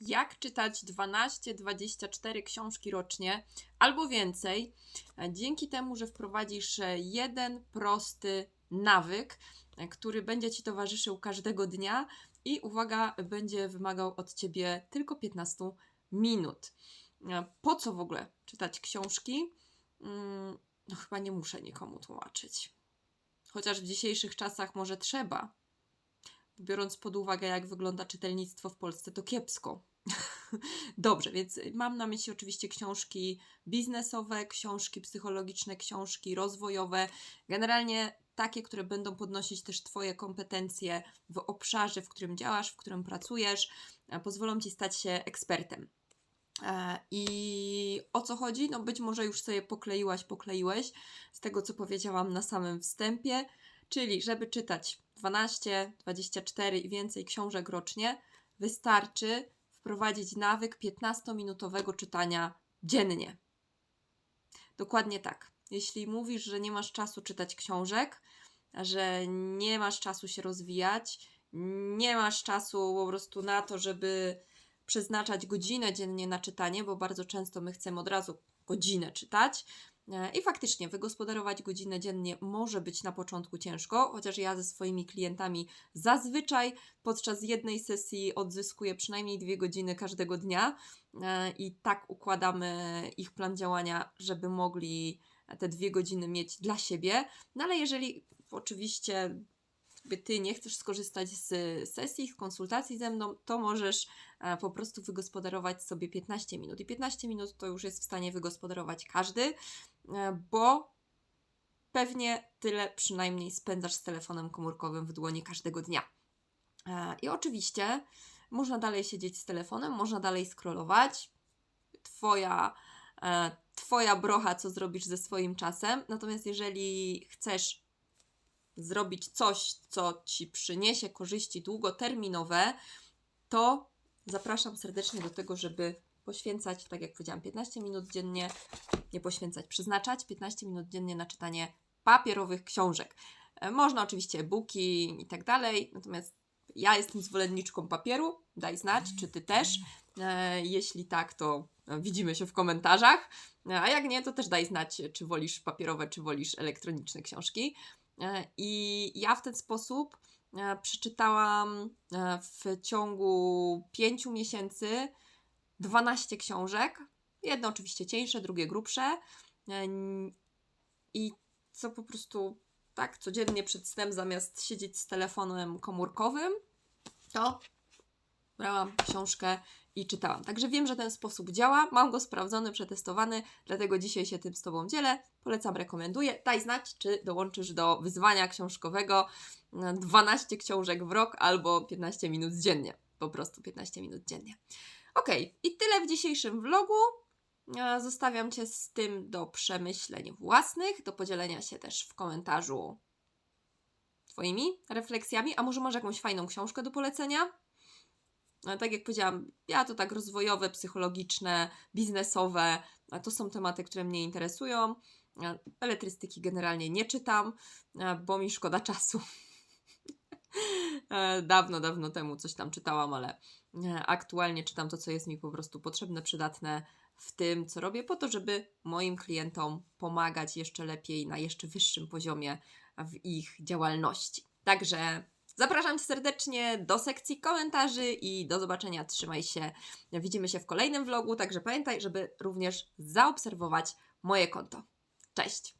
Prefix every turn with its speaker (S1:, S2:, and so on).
S1: jak czytać 12-24 książki rocznie albo więcej, e, dzięki temu, że wprowadzisz e, jeden prosty nawyk, e, który będzie Ci towarzyszył każdego dnia i uwaga, będzie wymagał od Ciebie tylko 15 minut. Po co w ogóle czytać książki? Mm, No chyba nie muszę nikomu tłumaczyć. Chociaż w dzisiejszych czasach może trzeba. Biorąc pod uwagę, jak wygląda czytelnictwo w Polsce, to kiepsko. Dobrze, więc mam na myśli oczywiście książki biznesowe, książki psychologiczne, książki rozwojowe, generalnie takie, które będą podnosić też Twoje kompetencje w obszarze, w którym działasz, w którym pracujesz, a pozwolą Ci stać się ekspertem. E, I o co chodzi? No być może już sobie pokleiłaś, pokleiłeś z tego, co powiedziałam na samym wstępie, czyli żeby czytać 12, 24 i więcej książek rocznie, wystarczy wprowadzić nawyk 15-minutowego czytania dziennie. Dokładnie tak. Jeśli mówisz, że nie masz czasu czytać książek, że nie masz czasu się rozwijać, nie masz czasu po prostu na to, żeby przeznaczać godzinę dziennie na czytanie, bo bardzo często my chcemy od razu godzinę czytać. E, I faktycznie wygospodarować godzinę dziennie może być na początku ciężko, chociaż ja ze swoimi klientami zazwyczaj podczas jednej sesji odzyskuję przynajmniej dwie godziny każdego dnia e, i tak układamy ich plan działania, żeby mogli te dwie godziny mieć dla siebie. No ale jeżeli oczywiście ty nie chcesz skorzystać z sesji, z konsultacji ze mną, to możesz e, po prostu wygospodarować sobie 15 minut. I 15 minut to już jest w stanie wygospodarować każdy, e, bo pewnie tyle przynajmniej spędzasz z telefonem komórkowym w dłoni każdego dnia. E, I oczywiście można dalej siedzieć z telefonem, można dalej scrollować. Twoja, twoja brocha, co zrobisz ze swoim czasem. Natomiast jeżeli chcesz zrobić coś, co ci przyniesie korzyści długoterminowe, to zapraszam serdecznie do tego, żeby poświęcać, tak jak powiedziałam, 15 minut dziennie, nie poświęcać, przeznaczać 15 minut dziennie na czytanie papierowych książek. E, Można oczywiście e-booki i tak dalej, natomiast ja jestem zwolenniczką papieru. Daj znać, czy ty też. E, Jeśli tak, to e, widzimy się w komentarzach. A jak nie, to też daj znać, czy wolisz papierowe, czy wolisz elektroniczne książki. E, I ja w ten sposób e, przeczytałam e, w ciągu pięciu miesięcy 12 książek. Jedno oczywiście cieńsze, drugie grubsze. I co po prostu tak codziennie przed snem, zamiast siedzieć z telefonem komórkowym, to brałam książkę i czytałam. Także wiem, że ten sposób działa. Mam go sprawdzony, przetestowany, dlatego dzisiaj się tym z Tobą dzielę. Polecam, rekomenduję. Daj znać, czy dołączysz do wyzwania książkowego e, 12 książek w rok albo 15 minut dziennie. Po prostu 15 minut dziennie. Ok, i tyle w dzisiejszym vlogu. E, Zostawiam Cię z tym do przemyśleń własnych, do podzielenia się też w komentarzu Twoimi refleksjami. A może masz jakąś fajną książkę do polecenia? Tak jak powiedziałam, ja to tak rozwojowe, psychologiczne, biznesowe, to są tematy, które mnie interesują. A Beletrystyki generalnie nie czytam, bo mi szkoda czasu. E, dawno, dawno temu coś tam czytałam, ale e, aktualnie czytam to, co jest mi po prostu potrzebne, przydatne w tym, co robię, po to, żeby moim klientom pomagać jeszcze lepiej na jeszcze wyższym poziomie w ich działalności. Także Zapraszam serdecznie do sekcji komentarzy i do zobaczenia. Trzymaj się. Widzimy się w kolejnym vlogu, także pamiętaj, żeby również zaobserwować moje konto. Cześć!